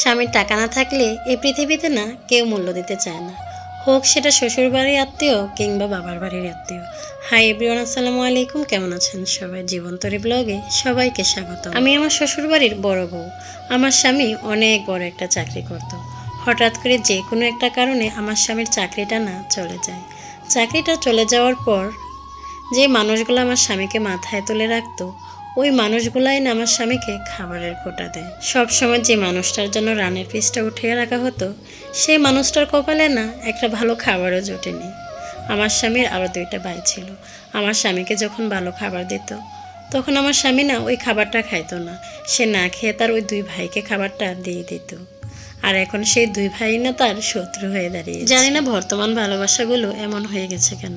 স্বামীর টাকা না থাকলে এই পৃথিবীতে না কেউ মূল্য দিতে চায় না। হোক সেটা শ্বশুর বাড়ির আত্মীয় কিংবা বাবার বাড়ির আত্মীয়। হাই এভরিওয়ান, আসসালামু আলাইকুম। কেমন আছেন সবাই? জীবন্তরী ব্লগে সবাইকে স্বাগত। আমি আমার শ্বশুর বাড়ির বড় বউ। আমার স্বামী অনেক বড় একটা চাকরি করত। হঠাৎ করে যে কোনো একটা কারণে আমার স্বামীর চাকরিটা না চলে যায়। চাকরিটা চলে যাওয়ার পর যে মানুষগুলো আমার স্বামীকে মাথায় তুলে রাখতো ওই মানুষগুলাই না আমার স্বামীকে খাবারের কোটা দেয়। সব সময় যে মানুষটার জন্য রানের পিসটা উঠিয়ে রাখা হতো, সেই মানুষটার কপালে না একটা ভালো খাবারও জোটেনি। আমার স্বামীর আরও দুইটা ভাই ছিল। আমার স্বামীকে যখন ভালো খাবার দিত, তখন আমার স্বামী না ওই খাবারটা খাইতো না। সে না খেয়ে তার ওই দুই ভাইকে খাবারটা দিয়ে দিত। আর এখন সেই দুই ভাই না তার শত্রু হয়ে দাঁড়িয়ে জানি না বর্তমান ভালোবাসাগুলো এমন হয়ে গেছে কেন।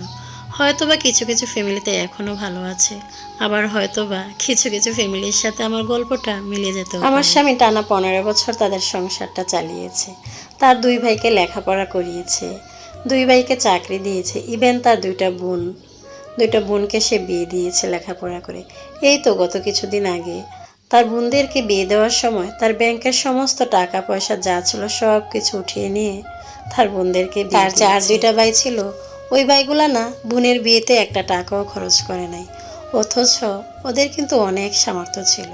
হয়তো বা কিছু কিছু ফ্যামিলিতে এখনও ভালো আছে। আবার হয়তো বা কিছু কিছু ফ্যামিলির সাথে আমার গল্পটা মিলে যেত আমার স্বামী টানা পনেরো বছর তাদের সংসারটা চালিয়েছে। তার দুই ভাইকে লেখাপড়া করিয়েছে। দুই ভাইকে চাকরি দিয়েছে। ইভেন তার দুইটা বোন। দুইটা বোনকে সে বিয়ে দিয়েছে লেখাপড়া করে। এই তো গত কিছুদিন আগে। তার বোনদেরকে বিয়ে দেওয়ার সময় তার ব্যাংকের সমস্ত টাকা পয়সা যা ছিল সব কিছু উঠিয়ে নিয়ে তার বোনদেরকে তার আর দুইটা ভাই ছিল ওই ভাইগুলা না বোনের বিয়েতে একটা টাকাও খরচ করে নাই। অথচ ওদের কিন্তু অনেক সামর্থ্য ছিল।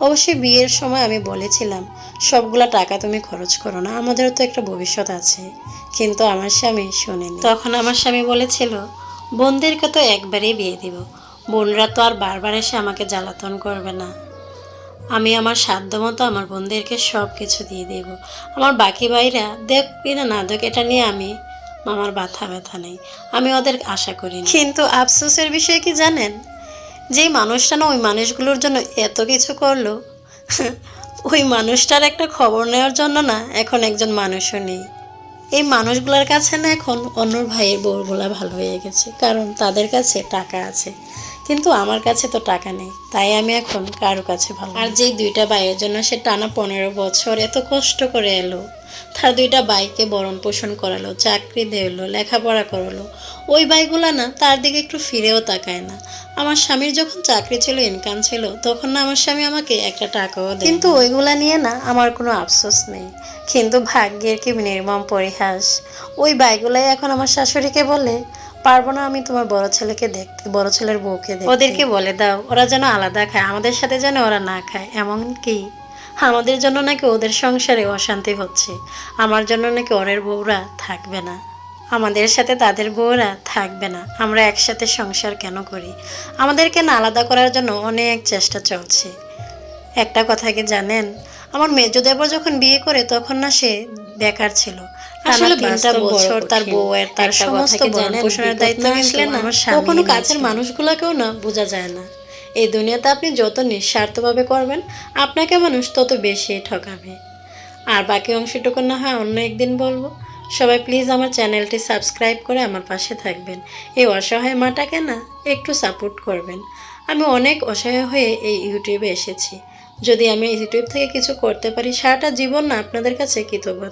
অবশ্যই বিয়ের সময় আমি বলেছিলাম, সবগুলা টাকা তুমি খরচ করো না, আমাদেরও তো একটা ভবিষ্যৎ আছে। কিন্তু আমার স্বামী শোনেনি। তখন আমার স্বামী বলেছিল বোনদেরকে তো একবারেই বিয়ে দিব। বোনরা তো আর বারবার এসে আমাকে জ্বালাতন করবে না। আমি আমার সাধ্য মতো আমার বোনদেরকে সব কিছু দিয়ে দেব। আমার বাকি ভাইরা দেখ না না দেখ, এটা নিয়ে আমি আমার ব্যথা ব্যথা নেই। আমি ওদের আশা করি কিন্তু আফসোসের বিষয়ে কি জানেন? যেই মানুষটা না ওই মানুষগুলোর জন্য এত কিছু করল, ওই মানুষটার একটা খবর নেওয়ার জন্য না এখন একজন মানুষও নেই। এই মানুষগুলোর কাছে না এখন অন্য ভাইয়ের বউগুলা ভালো হয়ে গেছে, কারণ তাদের কাছে টাকা আছে। কিন্তু আমার কাছে তো টাকা নেই তাই আমি এখন কারও কাছে ভালো আর যেই দুইটা ভাইয়ের জন্য সে টানা পনেরো বছর এত কষ্ট করে এলো তার দুইটা বাইকে বরণ পোষণ করালো চাকরি দিলো লেখাপড়া করালো ওই বাইগুলা না তার দিকে একটু ফিরেও তাকায় না। আমার স্বামীর যখন চাকরি ছিল ইনকাম ছিল তখন না আমার স্বামী আমাকে একটা টাকাও দেয় কিন্তু ওইগুলা নিয়ে না আমার কোনো আফসোস নেই। কিন্তু ভাগ্যের কি নির্মম পরিহাস। ওই বাইগুলাই এখন আমার শাশুড়িকে বলে পারব না আমি তোমার বড় ছেলেকে দেখতে, বড় ছেলের বউকে দেখতে। ওদেরকে বলে দাও, ওরা যেন আলাদা খায়, আমাদের সাথে যেন ওরা না খায় এমন কি আমাদের জন্য নাকি ওদের সংসারে অশান্তি হচ্ছে। আমার জন্য নাকি ওরের বউরা থাকবে না, আমাদের সাথে তাদের বউরা থাকবে না। আমরা একসাথে সংসার কেন করি? আমাদেরকে না আলাদা করার জন্য অনেক চেষ্টা চলছে। একটা কথা কি জানেন? আমার মেজো দেবর যখন বিয়ে করে, তখন না সে বেকার ছিল। আসলে তিনটা বছর তার বউয়ের তার সমস্ত ভরণ পোষণের দায়িত্ব আসলে না কখনো কাছের মানুষগুলোকেও না বোঝা যায় না। এই দুনিয়াতে আপনি যত নিঃস্বার্থভাবে করবেন আপনাকে মানুষ তত বেশি ঠকাবে। আর বাকি অংশটুকু না হয় অন্য একদিন বলব। সবাই প্লিজ আমার চ্যানেলটি সাবস্ক্রাইব করে আমার পাশে থাকবেন। এই অসহায় মাটাকে না একটু সাপোর্ট করবেন। আমি অনেক অসহায় হয়ে এই ইউটিউবে এসেছি। যদি আমি ইউটিউব থেকে কিছু করতে পারি সারাটা জীবন না আপনাদের কাছে কৃতজ্ঞ